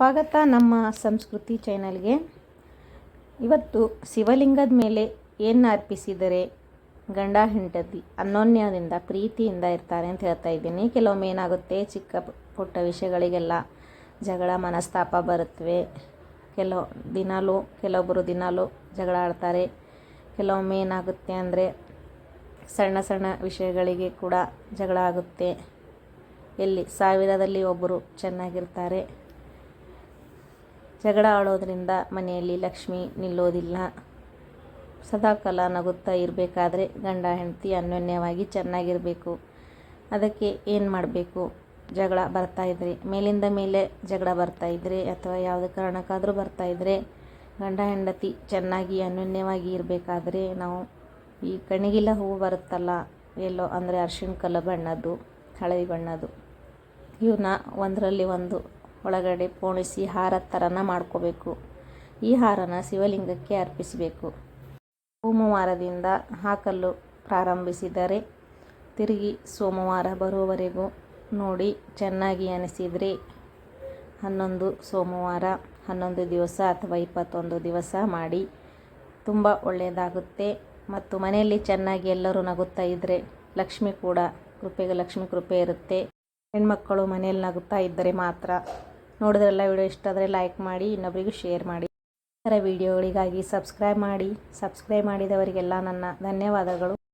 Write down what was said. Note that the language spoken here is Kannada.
ಸ್ವಾಗತ ನಮ್ಮ ಸಂಸ್ಕೃತಿ ಚಾನಲ್ಗೆ. ಇವತ್ತು ಶಿವಲಿಂಗದ ಮೇಲೆ ಏನು ಅರ್ಪಿಸಿದರೆ ಗಂಡ ಹೆಂಡತಿ ಅನ್ಯೋನ್ಯದಿಂದ ಪ್ರೀತಿಯಿಂದ ಇರ್ತಾರೆ ಅಂತ ಹೇಳ್ತಾ ಇದ್ದೀನಿ. ಕೆಲವೊಮ್ಮೆ ಏನಾಗುತ್ತೆ, ಚಿಕ್ಕ ಪುಟ್ಟ ವಿಷಯಗಳಿಗೆಲ್ಲ ಜಗಳ, ಮನಸ್ತಾಪ ಬರುತ್ತವೆ ಕೆಲವು ದಿನಾಲೂ, ಕೆಲವೊಬ್ಬರು ದಿನಾಲೂ ಜಗಳ ಆಡ್ತಾರೆ. ಕೆಲವೊಮ್ಮೆ ಏನಾಗುತ್ತೆ ಅಂದರೆ ಸಣ್ಣ ಸಣ್ಣ ವಿಷಯಗಳಿಗೆ ಕೂಡ ಜಗಳ ಆಗುತ್ತೆ. ಎಲ್ಲಿ ಸಾವಿರದಲ್ಲಿ ಒಬ್ಬರು ಚೆನ್ನಾಗಿರ್ತಾರೆ. ಜಗಳ ಆಡೋದರಿಂದ ಮನೆಯಲ್ಲಿ ಲಕ್ಷ್ಮಿ ನಿಲ್ಲೋದಿಲ್ಲ. ಸದಾಕಾಲ ನಗುತ್ತಾ ಇರಬೇಕಾದ್ರೆ ಗಂಡ ಹೆಂಡತಿ ಅನ್ಯೋನ್ಯವಾಗಿ ಚೆನ್ನಾಗಿರಬೇಕು. ಅದಕ್ಕೆ ಏನು ಮಾಡಬೇಕು? ಜಗಳ ಬರ್ತಾಯಿದ್ರೆ ಮೇಲಿಂದ ಮೇಲೆ ಜಗಳ ಬರ್ತಾ ಇದ್ರೆ ಅಥವಾ ಯಾವುದೇ ಕಾರಣಕ್ಕಾದರೂ ಬರ್ತಾಯಿದ್ರೆ ಗಂಡ ಹೆಂಡತಿ ಚೆನ್ನಾಗಿ ಅನ್ಯೋನ್ಯವಾಗಿ ಇರಬೇಕಾದ್ರೆ ನಾವು ಈ ಕಣಿಗಿಲ್ಲ ಹೂವು ಬರುತ್ತಲ್ಲ, ಎಲ್ಲೋ ಅಂದರೆ ಅರ್ಶಿಣ ಕಲ್ಲು ಬಣ್ಣದ್ದು, ಹಳದಿ ಬಣ್ಣದ್ದು ಇವನ್ನ ಒಂದರಲ್ಲಿ ಒಂದು ಒಳಗಡೆ ಪೋಣಿಸಿ ಹಾರ ಥರನ ಮಾಡ್ಕೋಬೇಕು. ಈ ಹಾರನ ಶಿವಲಿಂಗಕ್ಕೆ ಅರ್ಪಿಸಬೇಕು. ಸೋಮವಾರದಿಂದ ಹಾಕಲು ಪ್ರಾರಂಭಿಸಿದರೆ ತಿರುಗಿ ಸೋಮವಾರ ಬರುವವರೆಗೂ ನೋಡಿ ಚೆನ್ನಾಗಿ ಅನಿಸಿದರೆ ಹನ್ನೊಂದು ಸೋಮವಾರ, ಹನ್ನೊಂದು ದಿವಸ ಅಥವಾ ಇಪ್ಪತ್ತೊಂದು ದಿವಸ ಮಾಡಿ ತುಂಬ ಒಳ್ಳೆಯದಾಗುತ್ತೆ. ಮತ್ತು ಮನೆಯಲ್ಲಿ ಚೆನ್ನಾಗಿ ಎಲ್ಲರೂ ನಗುತ್ತಾ ಇದ್ದರೆ ಲಕ್ಷ್ಮಿ ಕೂಡ ಕೃಪೆಗೆ ಲಕ್ಷ್ಮಿ ಕೃಪೆ ಇರುತ್ತೆ. ಹೆಣ್ಮಕ್ಕಳು ಮನೆಯಲ್ಲಿ ನಗುತ್ತಾ ಇದ್ದರೆ ಮಾತ್ರ ನೋಡಿದ್ರೆಲ್ಲ ವಿಡಿಯೋ ಇಷ್ಟ ಆದರೆ ಲೈಕ್ ಮಾಡಿ ಇನ್ನೊಬ್ಬರಿಗೂ ಶೇರ್ ಮಾಡಿ. ಈ ಥರ ವಿಡಿಯೋಗಳಿಗಾಗಿ ಸಬ್ಸ್ಕ್ರೈಬ್ ಮಾಡಿ. ಸಬ್ಸ್ಕ್ರೈಬ್ ಮಾಡಿದವರಿಗೆಲ್ಲ ನನ್ನ ಧನ್ಯವಾದಗಳು.